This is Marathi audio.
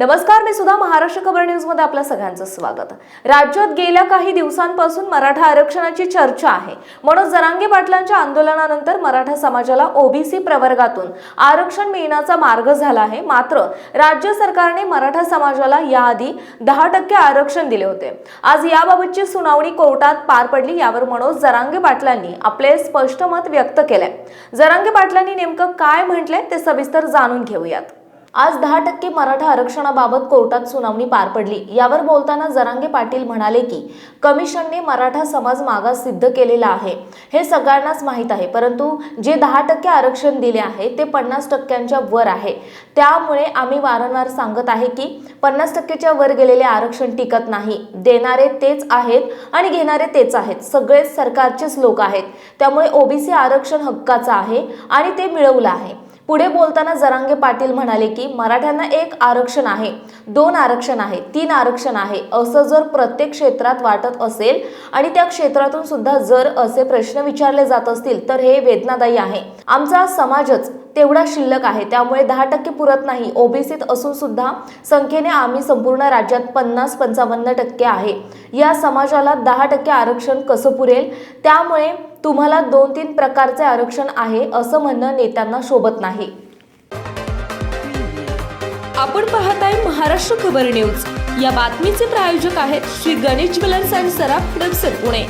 नमस्कार मी सुद्धा महाराष्ट्र खबर न्यूजमध्ये आपल्या सगळ्यांचं स्वागत. राज्यात गेल्या काही दिवसांपासून मराठा आरक्षणाची चर्चा आहे. मनोज जरांगे पाटलांच्या आंदोलनानंतर मराठा समाजाला ओबीसी प्रवर्गातून आरक्षण मिळण्याचा मार्ग झाला आहे. मात्र राज्य सरकारने मराठा समाजाला याआधी दहा टक्के आरक्षण दिले होते. आज याबाबतची सुनावणी कोर्टात पार पडली यावर मनोज जरांगे पाटलांनी आपले स्पष्ट मत व्यक्त केलंय. जरांगे पाटलांनी नेमकं काय म्हटलंय ते सविस्तर जाणून घेऊयात. आज दहा टक्के मराठा आरक्षणाबाबत कोर्टात सुनावणी पार पडली. यावर बोलताना जरांगे पाटील म्हणाले की कमिशनने मराठा समाज मागास सिद्ध केलेला आहे. हे सगळ्यांनाच माहीत आहे परंतु जे दहा टक्के आरक्षण दिले आहे ते पन्नास टक्क्यांच्या वर आहे. त्यामुळे आम्ही वारंवार सांगत आहे की पन्नास टक्केच्या वर गेलेले आरक्षण टिकत नाही. देणारे तेच आहेत आणि घेणारे तेच आहेत. सगळेच सरकारचेच लोक आहेत. त्यामुळे ओबीसी आरक्षण हक्काचं आहे आणि ते मिळवलं आहे. पुढे बोलताना जरांगे पाटील म्हणाले की मराठ्यांना एक आरक्षण आहे दोन आरक्षण आहे तीन आरक्षण आहे असं जर प्रत्येक क्षेत्रात वाटत असेल आणि त्या क्षेत्रातून सुद्धा जर असे प्रश्न विचारले जात असतील तर हे वेदनादायी आहे. आमचा समाजच तेवढा शिल्लक आहे. त्यामुळे दहा टक्के पुरत नाही. ओबीसीत असून सुद्धा संख्येने आम्ही संपूर्ण राज्यात पन्नास पंचावन्न टक्के आहे. या समाजाला दहा टक्के आरक्षण कसं पुरेल? त्यामुळे तुम्हाला दोन तीन प्रकारचे आरक्षण आहे असं म्हणणं नेत्यांना शोभत नाही. आपण पाहत आहे महाराष्ट्र खबर न्यूज. या बातमीचे प्रायोजक आहेत श्री गणेश ज्वेलर्स अँड सराफ हडपसर पुणे.